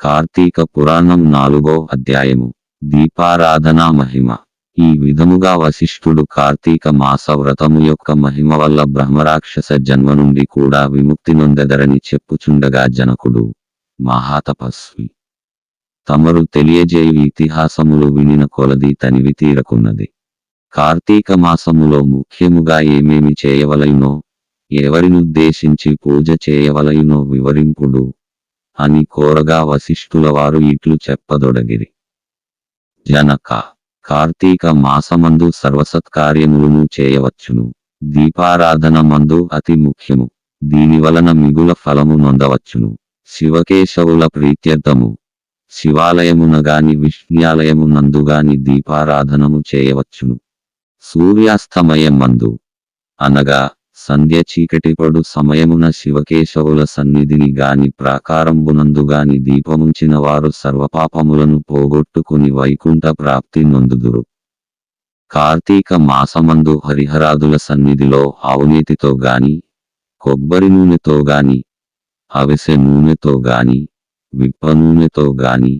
కార్తీక పురాణం నాలుగో అధ్యాయము. దీపారాధన మహిమ. ఈ విధముగా వశిష్ఠుడు కార్తీక మాస వ్రతము యొక్క మహిమ వల్ల బ్రహ్మరాక్షస జన్మ నుండి కూడా విముక్తి నొందెదరని చెప్పుచుండగా జనకుడు మహాతపస్వి. తమరు తెలియజేయు ఇతిహాసములు వినిన కొలది తనివి తీరకున్నది. కార్తీక మాసములో ముఖ్యముగా ఏమేమి చేయవలయునో ఎవరినుద్దేశించి పూజ చేయవలయునో వివరింపుడు అని కోరగా వశిష్ఠుల వారు ఇట్లు చెప్పదొడగిరి. జనక కార్తీక మాసమందు సర్వసత్కార్యములను చేయవచ్చును. దీపారాధన మందు అతి ముఖ్యము. దీని వలన మిగుల ఫలము నొందవచ్చును. శివకేశవుల ప్రీత్యర్థము. శివాలయమునగాని విష్ణ్యాలయమునందుగాని గాని దీపారాధనము చేయవచ్చును. సూర్యాస్తమయం మందు అనగా సంధ్య చీకటిపడు సమయమున శివకేశవుల సన్నిధిని గాని ప్రాకారంబునందు గాని దీపముంచిన వారు సర్వపాపములను పోగొట్టుకుని వైకుంఠ ప్రాప్తి నొందుదురు. కార్తీక మాసమందు హరిహరాదుల సన్నిధిలో ఆవునేతితో గాని కొబ్బరి నూనెతో గాని అవిసె నూనెతో గాని విప్ప నూనెతో గాని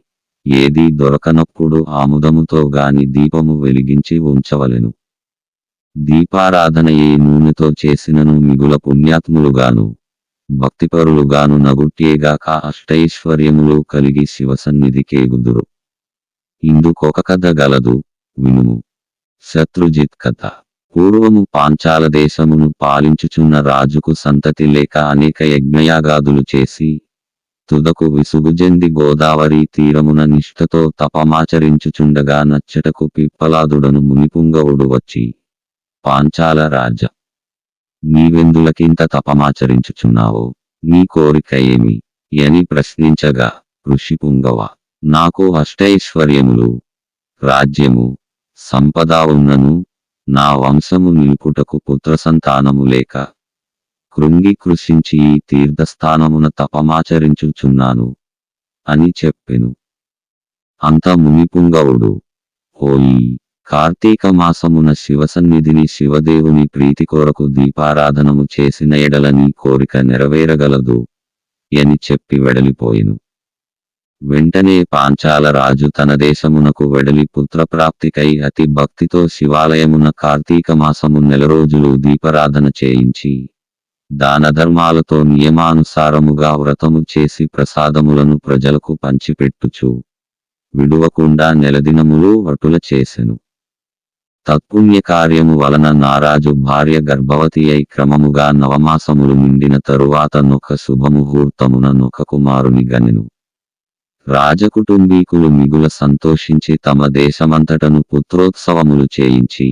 ఏదీ దొరకనప్పుడు ఆముదముతో గాని దీపము వెలిగించి ఉంచవలెను. దీపారాధన ఏ నూనెతో చేసినను మిగుల పుణ్యాత్ములుగాను భక్తిపరులుగాను నగుట్టేగాక అష్టైశ్వర్యములు కలిగి శివసన్నిధికేగుదురు ఇందుకొక కథ గలదు వినుము. శత్రుజిత్ కథ. పూర్వము పాంచాల దేశమును పాలించుచున్న రాజుకు సంతతి లేక అనేక యజ్ఞయాగాదులు చేసి తుదకు విసుగుజెంది గోదావరి తీరమున నిష్ఠతో తపమాచరించుచుండగా నచ్చటకు పిప్పలాదుడను మునిపుంగవుడు వచ్చి పాంచాల రాజ నీవెందులకింత తపమాచరించుచున్నావో? నీ కోరిక ఏమి? అని ప్రశ్నించగా ఋషిపుంగవ నాకు అష్టైశ్వర్యములు రాజ్యము సంపద ఉన్నను నా వంశము నిలుపుటకు పుత్ర సంతానము లేక కృంగి కృషించి ఈ తీర్థస్థానమున తపమాచరించుచున్నాను అని చెప్పెను. అంత మునిపుంగవుడు ఓయి! కార్తీక మాసమున శివసన్నిధిని శివదేవుని ప్రీతి కొరకు దీపారాధనము చేసిన ఎడలని కోరిక నెరవేరగలదు అని చెప్పి వెడలిపోయిను. వెంటనే పాంచాల రాజు తన దేశమునకు వెడలి పుత్రప్రాప్తికై అతి భక్తితో శివాలయమున కార్తీక మాసము నెల రోజులు దీపారాధన చేయించి దానధర్మాలతో నియమానుసారముగా వ్రతము చేసి ప్రసాదములను ప్రజలకు పంచిపెట్టుచు విడువకుండా నెలదినములు వటుల చేసెను. తత్పుణ్య కార్యము వలన నారాజు భార్య గర్భవతి అయి క్రమముగా నవమాసములు నిండిన తరువాత నొక శుభముహూర్తమున నొక కుమారుని గనెను. రాజకుటుంబీకులు మిగుల సంతోషించి తమ దేశమంతటను పుత్రోత్సవములు చేయించి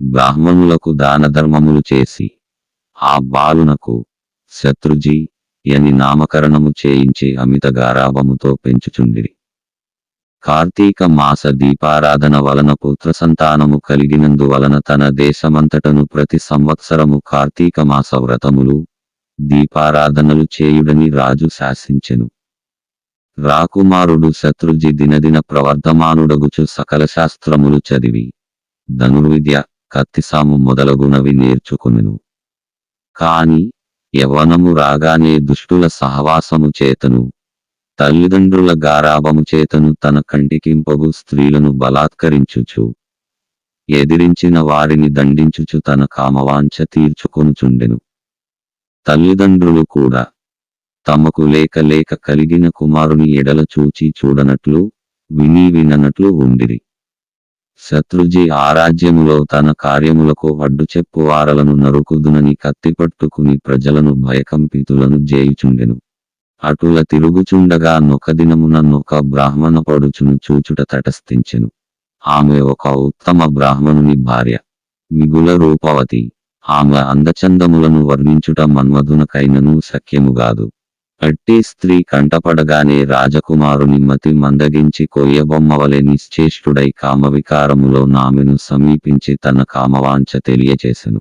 బ్రాహ్మణులకు దానధర్మములు చేసి ఆ బాలునకు శత్రుజీ అని నామకరణము చేయించి అమిత గారాభముతో పెంచుచుండిరి. కార్తీక మాస దీపారాధన వలన పుత్ర సంతానము కలిగినందు వలన తన దేశమంతటను ప్రతి సంవత్సరము కార్తీక మాస వ్రతములు దీపారాధనలు చేయుడని రాజు శాసించెను. రాకుమారుడు శత్రుజి దినదిన ప్రవర్ధమానుడగుచు సకల శాస్త్రములు చదివి ధనుర్విద్య కత్తిసాము మొదలగునవి నేర్చుకునెను. కాని యవనము రాగానే దుష్టుల సహవాసము చేతను తల్లిదండ్రుల గారాభము చేతను తన కంటికింపగు స్త్రీలను బలాత్కరించుచు ఎదిరించిన వారిని దండించుచు తన కామవాంఛ తీర్చుకొనుచుండెను. తల్లిదండ్రులు కూడా తమకు లేక లేక కలిగిన కుమారుని ఎడల చూచి చూడనట్లు విని విననట్లు ఉండిరి. శత్రుజీ ఆరాజ్యములో తన కార్యములకు అడ్డు చెప్పు వారలను నరుకుదునని కత్తిపట్టుకుని ప్రజలను భయకంపితులను జేయుచుండెను. అటుల తిరుగుచుండగా నొకదినమున నొక బ్రాహ్మణ పడుచును చూచుట తటస్థించెను. ఆమె ఒక ఉత్తమ బ్రాహ్మణుని భార్య. మిగుల రూపవతి. ఆమె అందచందములను వర్ణించుట మన్మధునకైనను సఖ్యముగాదు అట్టి స్త్రీ కంటపడగానే రాజకుమారుని మతి మందగించి కొయ్యబొమ్మవలే నిశ్చేష్టుడై కామవికారములో నామెను సమీపించి తన కామవాంఛ తెలియచేసెను.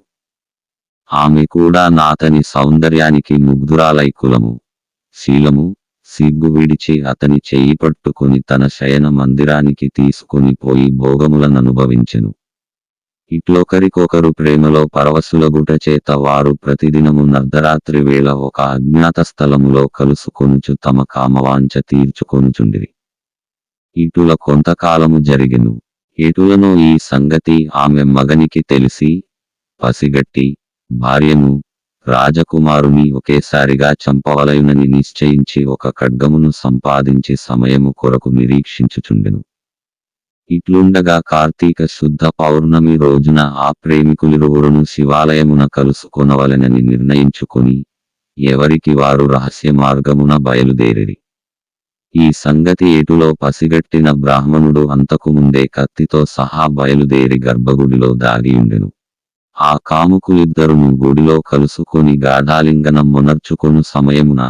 ఆమె కూడా నాతని సౌందర్యానికి ముగ్ధురాలై కులము. శీలము సిగ్గు విడిచి అతని చెయ్యి పట్టుకుని తన శయన మందిరానికి తీసుకుని పోయి భోగములను అనుభవించెను ఇట్లొకరికొకరు ప్రేమలో పరవశులగుట చేత వారు ప్రతిదినము నర్ధరాత్రి వేళ ఒక అజ్ఞాత స్థలములో కలుసుకొనుచు తమ కామవాంఛ తీర్చుకొనుచుండిరి. ఇటుల కొంతకాలము జరిగెను. ఎటులనో ఈ సంగతి ఆమె మగనికి తెలిసి పసిగట్టి భార్యను రాజకుమారుని ఒకేసారిగా చంపవలయునని నిశ్చయించి ఒక ఖడ్గమును సంపాదించి సమయము కొరకు నిరీక్షించుచుండెను. ఇట్లుండగా కార్తీక శుద్ధ పౌర్ణమి రోజున ఆ ప్రేమికులిరువురును శివాలయమున కలుసుకొనవలెనని నిర్ణయించుకొని ఎవరికి వారు రహస్య మార్గమున బయలుదేరిరి. ఈ సంగతి ఏటులో పసిగట్టిన బ్రాహ్మణుడు అంతకు ముందే కత్తితో సహా బయలుదేరి గర్భగుడిలో దాగియుండెను. ఆ కాముకులిద్దరును గుడిలో కలుసుకొని గాఢాలింగనం మొనర్చుకొను సమయమున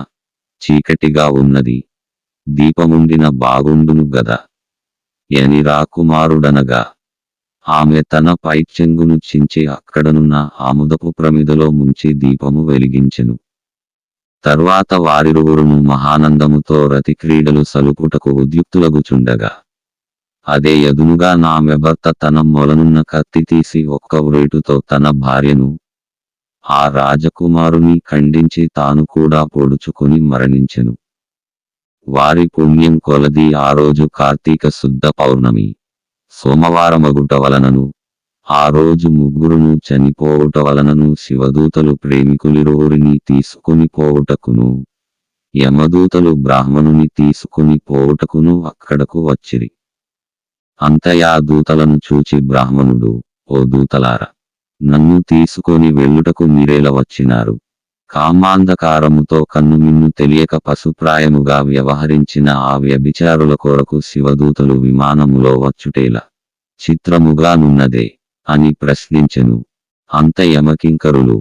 చీకటిగా ఉన్నది. దీపముండిన బాగుండును గదా. ఎని రాకుమారుడనగా ఆమె తన పైచెంగును చించి అక్కడనున్న ఆముదపు ప్రమిదలో ముంచి దీపము వెలిగించెను. తర్వాత వారిరువురును మహానందముతో రతిక్రీడలు సలుపుటకు ఉద్యుక్తులగుచుండగా. అదే ఎదునుగా నా మెభర్త తన మొలనున్న కత్తి తీసి ఒక్క వ్రేటుతో తన భార్యను ఆ రాజకుమారుని ఖండించి తాను కూడా పొడుచుకుని మరణించెను. వారి పుణ్యం కొలది ఆ రోజు కార్తీక శుద్ధ పౌర్ణమి. సోమవారమగుట వలనను ఆ రోజు ముగ్గురును చనిపోవుట వలనను శివదూతలు ప్రేమికులిరువురిని తీసుకుని పోవుటకును యమదూతలు బ్రాహ్మణుని తీసుకుని పోవుటకును అక్కడకు వచ్చిరి. అంతయా దూతలను చూచి బ్రాహ్మణుడు ఓ దూతలార నన్ను తీసుకొని వెళ్ళుటకు మీరేల వచ్చినారు? కామాంధకారముతో కన్నుమిన్ను తెలియక పశుప్రాయముగా వ్యవహరించిన ఆ వ్యభిచారుల కొరకు శివదూతలు విమానములో వచ్చుటేలా చిత్రముగా నున్నదే అని ప్రశ్నించెను. అంత యమకింకరులు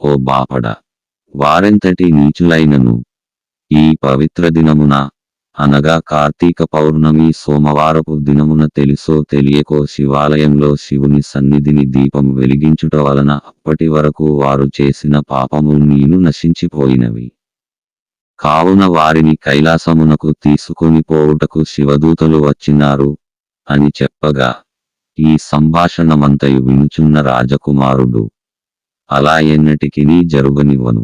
ఓ బాపడ వారెంతటి నీచులైనను? ఈ పవిత్ర దినమున అనగా కార్తీక పౌర్ణమి సోమవారపు దినమున తెలుసో తెలియకో శివాలయంలో శివుని సన్నిధిని దీపం వెలిగించుట వలన అప్పటి వరకు వారు చేసిన పాపము నీను నశించిపోయినవి. కావున వారిని కైలాసమునకు తీసుకొని పోవుటకు శివదూతలు వచ్చినారు అని చెప్పగా ఈ సంభాషణమంతయు వినుచున్న రాజకుమారుడు అలా ఎన్నటికినీ జరుగనివ్వను.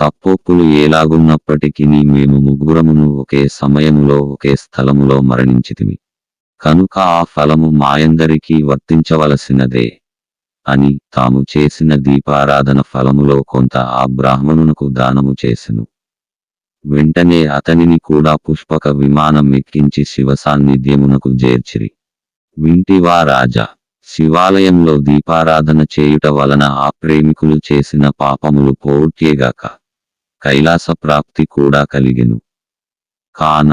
తప్పొప్పులు ఏలాగున్నప్పటికీ మేము ముగ్గురమును ఒకే సమయములో ఒకే స్థలములో మరణించితిమి. కనుక ఆ ఫలము మాయందరికీ వర్తించవలసినదే అని తాము చేసిన దీపారాధన ఫలములో కొంత ఆ బ్రాహ్మణునకు దానము చేసెను. వెంటనే అతనిని కూడా పుష్పక విమానం ఎక్కించి శివ సాన్నిధ్యమునకు చేర్చిరి వింటివా రాజా శివాలయంలో దీపారాధన చేయుట వలన ఆ ప్రేమికులు చేసిన పాపములు పోవుట్యేగాక కైలాస ప్రాప్తి కూడా కలిగెను. కాన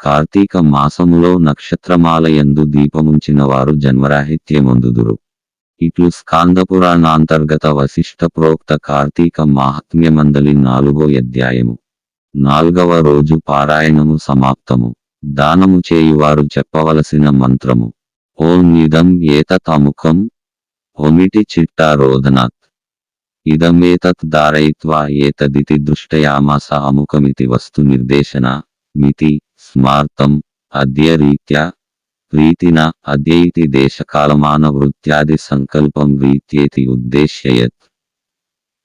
కార్తీక మాసములో నక్షత్రమాలయందు దీపముంచిన వారు జన్మరాహిత్యమొందుదురు. ఇట్లు స్కాందపురాణాంతర్గత వశిష్ట ప్రోక్త కార్తీక మాహాత్మ్యమందలి నాలుగో అధ్యాయము. నాల్గవ రోజు పారాయణము సమాప్తము. దానము చేయువారు చెప్పవలసిన మంత్రము. ఓం నిదం ఏతతముఖం. ఒమిటి చిట్టా రోదనాత్ ఇదమేతత్ ధారయిత్వా ఏతదితి దృష్టయామాస అముఖమితి వస్తు నిర్దేశన మితి స్మార్తం అద్య రీత్యా రీతిన అద్యైతి దేశకాలమాన వృత్యాది సంకల్పం రీత్యేతి ఉద్దేశ్యయత్.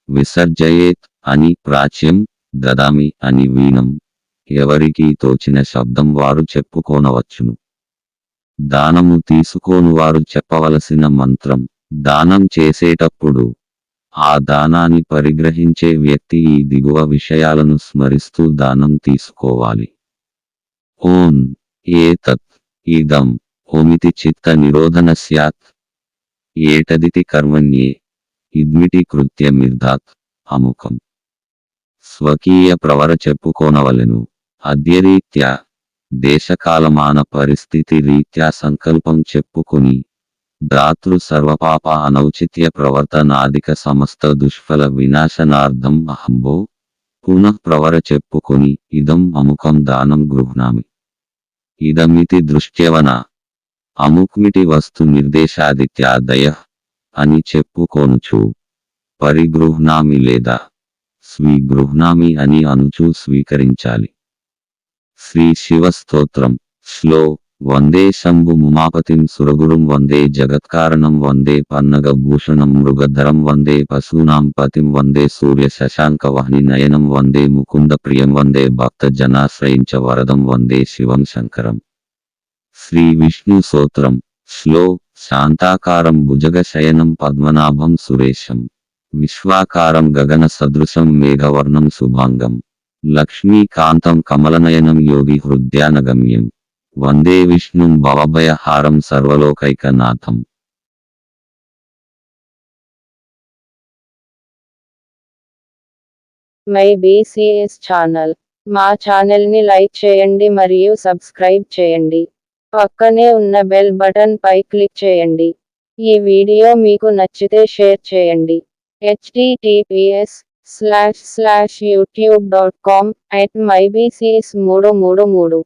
విసర్జయేత్ అని ప్రాచ్యం దదామి అని వీణం. ఎవరికి తోచిన శబ్దం వారు చెప్పుకోనవచ్చును. దానము తీసుకోను వారు చెప్పవలసిన మంత్రం దానం చేసేటప్పుడు ఆ దానాన్ని పరిగ్రహించే వ్యక్తి ఈ దిగువ విషయాలను స్మరిస్తూ దానం తీసుకోవాలి. ఓం. ఏతత్. ఇదం. ఓమితి చిత్త నిరోధన స్యాత్. ఏటదితి కర్మణ్యే. ఇద్మిటి కృత్యమిర్ధాత్ అముఖం. స్వకీయ ప్రవర చెప్పుకోనవలెను. అద్యరీత్యా. దేశకాలమాన పరిస్థితి రీత్యా సంకల్పం చెప్పుకుని దాతృ సర్వపాప అనౌచిత్య ప్రవర్తనాదిక సమస్త దుష్ఫల వినాశనార్థం అహంభో పునః ప్రవర చెప్పుకొని ఇదం అముఖం దానం గృహ్ణామి. ఇదమితి దృష్ట్యవన. అముక్మిటి వస్తు నిర్దేశాదిత్యాదయ అని చెప్పుకోనుచు. పరిగృహ్ణామి లేదా స్వీగృహ్ణామి అని అనుచూ స్వీకరించాలి. శ్రీ శివ స్తోత్రం. శ్లో వందే శంభు ముమాపతిం సురగురుం వందే జగత్కారణం వందే పన్నగ భూషణం మృగధరం వందే పశూనాం పతిం వందే సూర్య శశాంక వహ్ని నయనం వందే ముకుంద ప్రియం వందే భక్త జనాశ్రయించ వరదం వందే శివం శంకరం. శ్రీ విష్ణు సోత్రం శ్లో శాంతాకారం భుజగ శయనం పద్మనాభం సురేశం. విశ్వాకారం గగన సదృశం మేఘవర్ణం శుభాంగం. లక్ష్మీకాంతం కమలనయనం యోగి హృద్యానగమ్యం. వందే విష్ణుం భవభయహారం సర్వలోకైకనాథం మై బీసీఎస్ ఛానల్. మా ఛానల్ని లైక్ చేయండి మరియు సబ్స్క్రైబ్ చేయండి. పక్కనే ఉన్న బెల్ బటన్ పై క్లిక్ చేయండి. ఈ వీడియో మీకు నచ్చితే షేర్ చేయండి. HTTPS slash slash YouTube dot com at my BCS మూడు మూడు మూడు.